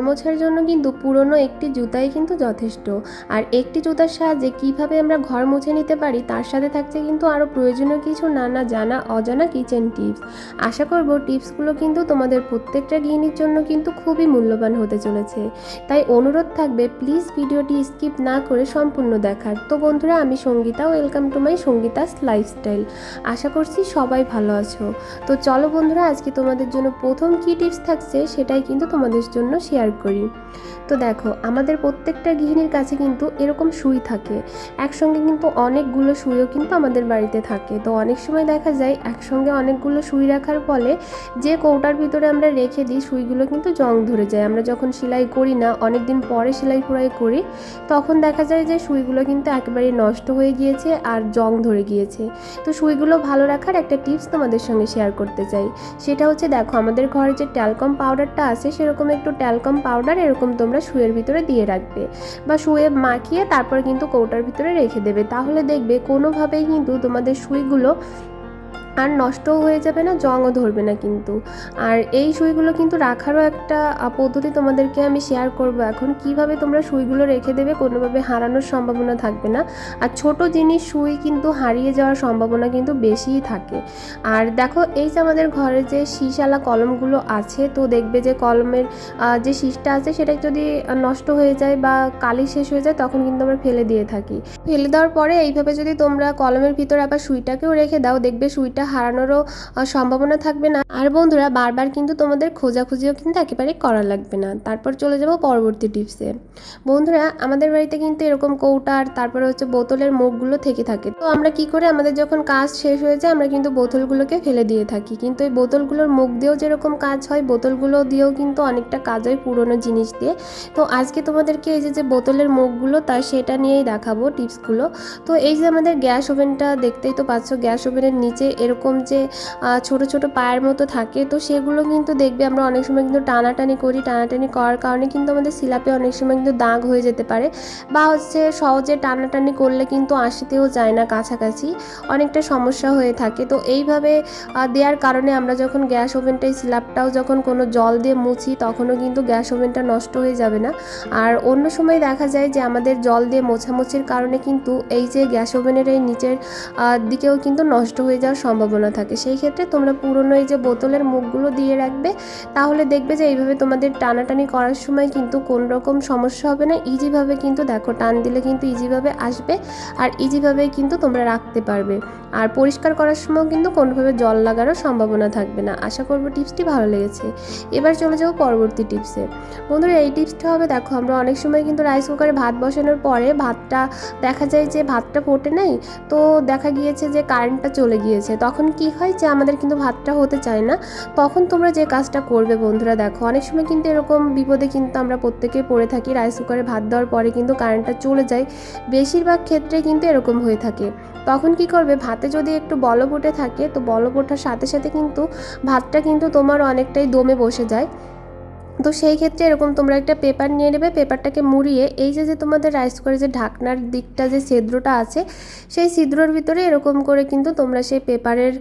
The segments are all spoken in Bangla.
ঘর মোছার জন্য কিন্তু পুরনো একটি জুতাই কিন্তু যথেষ্ট। আর একটি জুতার সাহায্যে কীভাবে আমরা ঘর মুছে নিতে পারি, তার সাথে থাকছে কিন্তু আরও প্রয়োজনীয় কিছু নানা জানা অজানা কিচেন টিপস আশা করব টিপসগুলো কিন্তু তোমাদের প্রত্যেকটা গৃহিণীর জন্য কিন্তু খুবই মূল্যবান হতে চলেছে। তাই অনুরোধ থাকবে প্লিজ ভিডিওটি স্কিপ না করে সম্পূর্ণ দেখার। তো বন্ধুরা, আমি Sangeeta welcome to my Sangeeta's lifestyle আশা করছি সবাই ভালো আছো। তো চলো বন্ধুরা, আজকে তোমাদের জন্য প্রথম কী টিপস থাকছে, সেটাই কিন্তু তোমাদের জন্য শেয়ার করি। তো দেখো, আমাদের প্রত্যেকটা গৃহিণীর কাছে কিন্তু এরকম সুই থাকে। একসঙ্গে কিন্তু অনেকগুলো সুইও কিন্তু আমাদের বাড়িতে থাকে। তো অনেক সময় দেখা যায় একসঙ্গে অনেকগুলো সুই রাখার ফলে যে কৌটার ভিতরে আমরা রেখে দিই, সুইগুলো কিন্তু জং ধরে যায়। আমরা যখন সেলাই করি না অনেক দিন পরে সেলাই পুরাই করি, তখন দেখা যায় যে সুইগুলো কিন্তু একেবারে নষ্ট হয়ে গিয়েছে আর জং ধরে গিয়েছে। তো সুইগুলো ভালো রাখার একটা টিপস তোমাদের সঙ্গে শেয়ার করতে চাই। সেটা হচ্ছে, দেখো, আমাদের ঘরে যে ট্যালকম পাউডারটা আছে, সেরকম একটু ট্যালকম পাউডার এরকম তোমরা শুয়ের ভিতরে দিয়ে রাখবে বা শুয়ে মাখিয়ে তারপর কিন্তু কৌটার ভিতরে রেখে দেবে। তাহলে দেখবে কোনোভাবেই কিন্তু তোমাদের সুইগুলো আর নষ্টও হয়ে যাবে না, জংও ধরবে না কিন্তু। আর এই সুইগুলো কিন্তু রাখারও একটা পদ্ধতি তোমাদেরকে আমি শেয়ার করব এখন। কীভাবে তোমরা সুইগুলো রেখে দেবে কোনোভাবে হারানোর সম্ভাবনা থাকবে না। আর ছোট জিনিস সুই কিন্তু হারিয়ে যাওয়ার সম্ভাবনা কিন্তু বেশিই থাকে। আর দেখো, এই যে আমাদের ঘরে যে শীষালা কলমগুলো আছে, তো দেখবে যে কলমের যে শীষটা আছে, সেটা যদি নষ্ট হয়ে যায় বা কালি শেষ হয়ে যায়, তখন কিন্তু আমরা ফেলে দিয়ে থাকি। ফেলে দেওয়ার পরে এইভাবে যদি তোমরা কলমের ভিতরে আবার সুইটাকেও রেখে দাও, দেখবে সুইটা হারানোরও সম্ভাবনা থাকবে না। আর বন্ধুরা, বারবার কিন্তু তোমাদের খোঁজাখুঁজিও কিন্তু একেবারে করা লাগবে না। তারপর চলে যাব পরবর্তী টিপসে। বন্ধুরা, আমাদের বাড়িতে কিন্তু এরকম কৌটার, তারপরে হচ্ছে বোতলের মুখগুলো থেকে থাকে। তো আমরা কি করে, আমাদের যখন কাজ শেষ হয়ে যায়, আমরা কিন্তু বোতলগুলোকে ফেলে দিয়ে থাকি। কিন্তু এই বোতলগুলোর মুখ দিয়েও যেরকম কাজ হয়, বোতলগুলো দিয়েও কিন্তু অনেকটা কাজ হয় পুরনো জিনিস দিয়ে। তো আজকে তোমাদেরকে এই যে যে বোতলের মুখগুলো তার সেটা নিয়েই দেখাবো টিপসগুলো। তো এই যে আমাদের গ্যাস ওভেনটা দেখতেই তো পাচ্ছ, গ্যাস ওভেনের নিচে এরকম যে আহ, ছোট ছোট পায়ের মতো থাকে তো সেগুলো কিন্তু দেখবে আমরা অনেক সময় কিন্তু টানাটানি করি। টানাটানি করার কারণে কিন্তু আমাদের সিলাপে অনেক সময় কিন্তু দাগ হয়ে যেতে পারে বা হচ্ছে সহজে টানাটানি করলে কিন্তু আসতেও যায় না কাছাকাছি অনেকটা সমস্যা হয়ে থাকে। তো এইভাবে দেওয়ার কারণে আমরা যখন গ্যাস ওভেনটাই সিলাপটাও যখন কোনো জল দিয়ে মুছি তখনও কিন্তু গ্যাস ওভেনটা নষ্ট হয়ে যাবে না। আর অন্য সময় দেখা যায় যে আমাদের জল দিয়ে মোছামুছির কারণে কিন্তু এই যে গ্যাস ওভেনের এই নিচের দিকেও কিন্তু নষ্ট হয়ে যাওয়ার সম্ভাবনা থাকে। সেই ক্ষেত্রে তোমরা পুরনো এই যে বোতলের মুখগুলো দিয়ে রাখবে, তাহলে দেখবে যে এইভাবে তোমাদের টানাটানি করার সময় কিন্তু কোন রকম সমস্যা হবে না। ইজিভাবে কিন্তু দেখো, টান দিলে কিন্তু ইজিভাবে আসবে আর ইজিভাবে কিন্তু তোমরা রাখতে পারবে। আর পরিষ্কার করার সময়ও কিন্তু কোনোভাবে জল লাগারও সম্ভাবনা থাকবে না। আশা করব টিপসটি ভালো লেগেছে। এবার চলে যাব পরবর্তী টিপসে। বন্ধুরা, এই টিপসটা হবে দেখো, আমরা অনেক সময় কিন্তু রাইস কুকারে ভাত বসানোর পরে ভাতটা দেখা যায় যে ভাতটা ফোটে নাই, তো দেখা গিয়েছে যে কারেন্টটা চলে গিয়েছে। তখন কি হয় যে আমাদের কিন্তু ভাতটা হতে চায় না। তখন তোমরা যে কাজটা করবে বন্ধুরা দেখো, অনেক সময় কিন্তু এরকম বিপদে কিন্তু আমরা প্রত্যেকে পড়ে থাকি। রাইস কুকারে ভাত দেওয়ার পরে কিন্তু কারেন্টটা চলে যায়। বেশিরভাগ ক্ষেত্রে কিন্তু এরকম হয়ে থাকে। তখন কি করবে, ভাতে যদি একটু বলব থাকে, তো বলব ওঠার সাথে সাথে কিন্তু ভাতটা কিন্তু তোমার অনেকটাই দমে বসে যায়। তো সেই ক্ষেত্রে এরকম তোমরা একটা পেপার নিয়ে নেবে পেপারটাকে মুড়িয়ে এই যে যে তোমাদের রাইস করে যে ঢাকনার দিকটা যে ছিদ্রটা আছে, সেই ছিদ্রর ভিতরে এরকম করে কিন্তু তোমরা সেই পেপারের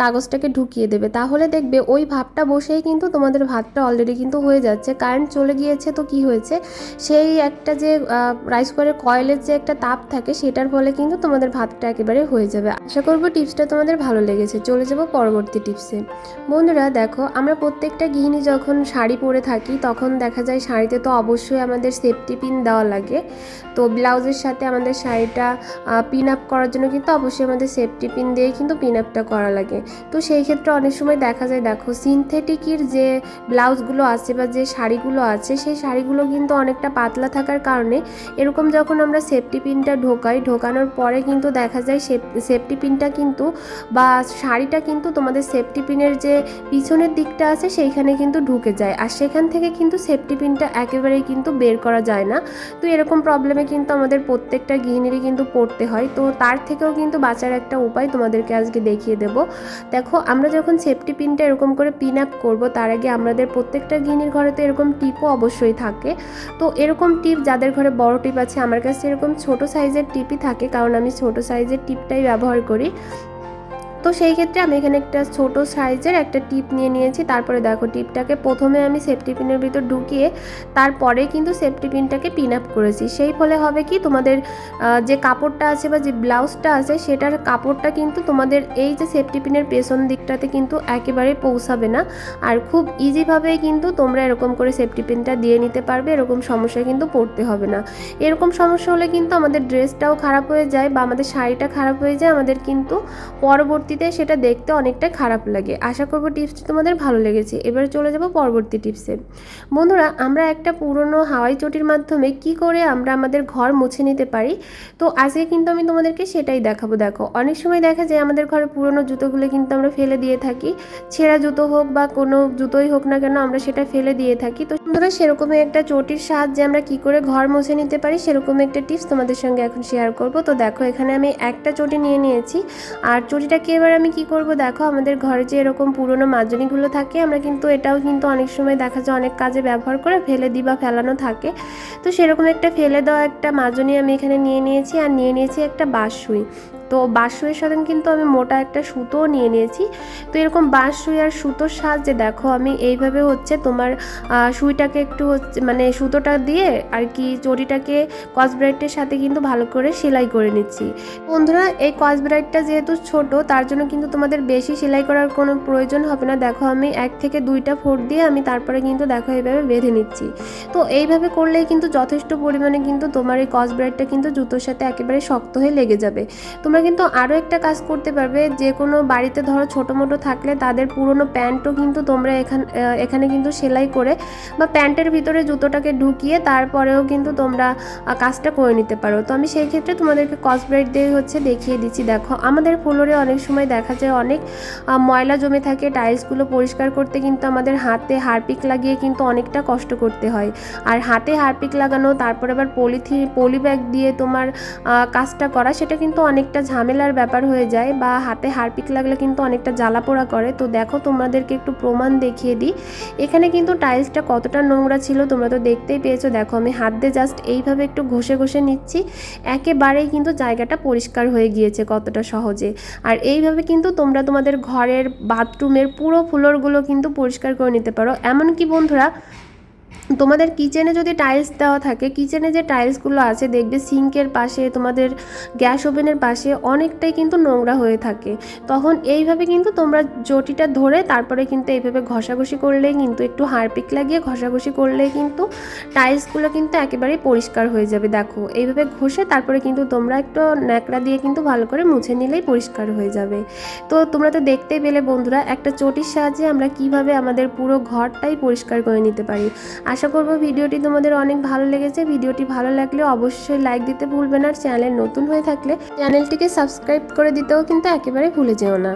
কাগজটাকে ঢুকিয়ে দেবে। তাহলে দেখবে ওই ভাবটা বসেই কিন্তু তোমাদের ভাতটা অলরেডি কিন্তু হয়ে যাচ্ছে। কারেন্ট চলে গিয়েছে তো কি হয়েছে? সেই একটা যে রাইস কুকারের কয়েলের যে একটা তাপ থাকে, সেটার ফলে কিন্তু তোমাদের ভাতটা একেবারে হয়ে যাবে। আশা করব টিপসটা তোমাদের ভালো লেগেছে। চলে যাব পরবর্তী টিপসে। বন্ধুরা, দেখো, আমরা প্রত্যেকটা গৃহিণী যখন শাড়ি পরে থাকি তখন দেখা যায় শাড়িতে তো অবশ্যই আমাদের সেফটি পিন দেওয়া লাগে। তো ব্লাউজের সাথে আমাদের শাড়িটা পিন আপ করার জন্য কিন্তু অবশ্যই আমাদের সেফটি পিন দিয়ে কিন্তু পিন আপটা করা লাগে। তো সেই ক্ষেত্রে অনেক সময় দেখা যায়, দেখো সিনথেটিকের যে ব্লাউজগুলো আছে বা যে শাড়িগুলো আছে, সেই শাড়িগুলো কিন্তু অনেকটা পাতলা থাকার কারণে এরকম যখন আমরা সেফটি পিনটা ঢোকাই, ঢোকানোর পরে কিন্তু দেখা যায় সেফটি পিনটা কিন্তু বা শাড়িটা কিন্তু তোমাদের সেফটি পিনের যে পিছনের দিকটা আছে, সেইখানে কিন্তু ঢুকে যায়। আর সেখান থেকে কিন্তু সেফটি পিনটা একেবারেই কিন্তু বের করা যায় না। তো এরকম প্রবলেমে কিন্তু আমাদের প্রত্যেকটা গৃহিণীরই কিন্তু পড়তে হয়। তো তার থেকেও কিন্তু বাঁচার একটা উপায় তোমাদেরকে আজকে দেখিয়ে দেব। দেখো, আমরা যখন সেফটি পিনটা এরকম করে পিন আপ করব, তার আগে আমাদের প্রত্যেকটা গৃহিণীর ঘরে তো এরকম টিপও অবশ্যই থাকে। তো এরকম টিপ যাদের ঘরে বড় টিপ আছে, আমার কাছে এরকম ছোট সাইজের টিপই থাকে, কারণ আমি ছোট সাইজের টিপটাই ব্যবহার করি। তো সেই ক্ষেত্রে আমি এখানে একটা ছোট সাইজের একটা টিপ নিয়ে নিয়েছি। তারপরে দেখো টিপটাকে প্রথমে আমি সেফটি পিনের ভিতর ঢুকিয়ে তারপরে কিন্তু সেফটি পিনটাকে পিন আপ করেছি। সেই ফলে হবে কি তোমাদের যে কাপড়টা আছে বা যে ব্লাউজটা আছে সেটার কাপড়টা কিন্তু তোমাদের এই যে সেফটি পিনের পেছন দিকটাতে কিন্তু একেবারে পৌঁছাবে না। আর খুব ইজিভাবেই কিন্তু তোমরা এরকম করে সেফটি পিনটা দিয়ে নিতে পারবে, এরকম সমস্যায় কিন্তু পড়তে হবে না। এরকম সমস্যা হলে কিন্তু আমাদের ড্রেসটাও খারাপ হয়ে যায় বা আমাদের শাড়িটা খারাপ হয়ে যায়, আমাদের কিন্তু পরবর্তীতে সেটা দেখতে অনেকটা খারাপ লাগে। আশা করব টিপসটি তোমাদের ভালো লেগেছে। এবার চলে যাব পরবর্তী টিপসে। বন্ধুরা, আমরা একটা পুরনো হাওয়াই চটির মাধ্যমে কি করে আমরা আমাদের ঘর মুছে নিতে পারি? তো আজকে কিন্তু আমি তোমাদেরকে সেটাই দেখাবো। দেখো, অনেক সময় দেখা যায় আমাদের ঘরে পুরনো জুতোগুলো কিন্তু আমরা ফেলে দিয়ে থাকি। ছেঁড়া জুতো হোক বা কোনো জুতোই হোক না কেন আমরা সেটা ফেলে দিয়ে থাকি। তো বন্ধুরা, সেরকমই একটা চটির সাহায্যে আমরা কি করে ঘর মুছে নিতে পারি সেরকম একটা টিপস তোমাদের সঙ্গে এখন শেয়ার করব। তো দেখো, এখানে আমি একটা চটি নিয়ে নিয়েছি। আর চটিটাকে এবার আমি কি করব? দেখো, আমাদের ঘরে যে এরকম পুরনো মাজনিগুলো থাকে, আমরা কিন্তু এটাও কিন্তু অনেক সময় দেখা যায় অনেক কাজে ব্যবহার করে ফেলে দিই বা ফেলানো থাকে। তো সেরকম একটা ফেলে দেওয়া একটা মাজনি আমি এখানে নিয়ে নিয়েছি, আর নিয়ে নিয়েছি একটা বাঁশ সুই তো বাঁশ সুইয়ের সাথে কিন্তু আমি মোটা একটা সুতোও নিয়ে নিয়েছি। তো এরকম বাঁশ সুই আর সুতোর সাহায্যে দেখো আমি এইভাবে হচ্ছে তোমার সুইটাকে একটু হচ্ছে মানে সুতোটা দিয়ে আর কি চটিটাকে কসব্রাইটের সাথে কিন্তু ভালো করে সেলাই করে নিচ্ছি। বন্ধুরা, এই কসব্রাইটটা যেহেতু ছোট, তার জন্য কিন্তু তোমাদের বেশি সেলাই করার কোনো প্রয়োজন হবে না। দেখো আমি এক থেকে দুইটা ফোট দিয়ে আমি তারপরে কিন্তু দেখো এইভাবে বেঁধে নিচ্ছি। তো এইভাবে করলেই কিন্তু যথেষ্ট পরিমাণে কিন্তু তোমার এই কসব্রাইটটা কিন্তু জুতোর সাথে একেবারে শক্ত হয়ে লেগে যাবে। তোমরা কিন্তু আরও একটা কাজ করতে পারবে। যে কোনো বাড়িতে ধরো ছোটো মোটো থাকলে তাদের পুরনো প্যান্টও কিন্তু তোমরা এখান এখানে কিন্তু সেলাই করে বা প্যান্টের ভিতরে জুতোটাকে ঢুকিয়ে তারপরেও কিন্তু তোমরা কাজটা করে নিতে পারো। তো আমি সেই ক্ষেত্রে তোমাদেরকে কসব্রাইট দিয়ে হচ্ছে দেখিয়ে দিচ্ছি। দেখো, আমাদের ফ্লোরে অনেক সময় দেখা যায় অনেক ময়লা জমে থাকে, টাইলসগুলো পরিষ্কার করতে কিন্তু আমাদের হাতে হারপিক লাগিয়ে কিন্তু অনেকটা কষ্ট করতে হয়। আর হাতে হারপিক লাগানো, তারপর আবার পলিথিন পলি ব্যাগ দিয়ে তোমার কাজটা করা, সেটা কিন্তু অনেকটা ঝামেলার ব্যাপার হয়ে যায় বা হাতে হারপিক লাগলে কিন্তু অনেকটা জ্বালা পোড়া করে। তো দেখো তোমাদেরকে একটু প্রমাণ দেখিয়ে দিই। এখানে কিন্তু টাইলসটা কতটা নোংরা ছিল তোমরা তো দেখতেই পেয়েছ। দেখো আমি হাত দিয়ে জাস্ট এইভাবে একটু ঘষে ঘষে নিচ্ছি। একেবারেই কিন্তু জায়গাটা পরিষ্কার হয়ে গিয়েছে কতটা সহজে। আর এইভাবে কিন্তু তোমরা তোমাদের ঘরের বাথরুমের পুরো ফ্লোরগুলো কিন্তু পরিষ্কার করে নিতে পারো। এমনকি বন্ধুরা তোমাদের কিচেনে যদি টাইলস দেওয়া থাকে, কিচেনে যে টাইলসগুলো আছে, দেখবে সিঙ্কের পাশে, তোমাদের গ্যাস ওভেনের পাশে অনেকটাই কিন্তু নোংরা হয়ে থাকে। তখন এইভাবে কিন্তু তোমরা জটিটা ধরে তারপরে কিন্তু এইভাবে ঘষাঘষি করলেই কিন্তু, একটু হারপিক লাগিয়ে ঘষাঘষি করলেই কিন্তু টাইলসগুলো কিন্তু একেবারেই পরিষ্কার হয়ে যাবে, দেখো। এইভাবে ঘষে তারপরে কিন্তু তোমরা একটু ন্যাকড়া দিয়ে কিন্তু ভালো করে মুছে নিলেই পরিষ্কার হয়ে যাবে। তো তোমরা তো দেখতেই পেলে বন্ধুরা, একটা চটির সাহায্যে আমরা কীভাবে আমাদের পুরো ঘরটাই পরিষ্কার করে নিতে পারি। আশা করব ভিডিওটি তোমাদের অনেক ভালো লেগেছে। ভিডিওটি ভালো লাগলে অবশ্যই লাইক দিতে ভুলবে না আর চ্যানেল নতুন হয়ে থাকলে চ্যানেলটিকে সাবস্ক্রাইব করে দিতেও কিন্তু একেবারে ভুলে যেও না।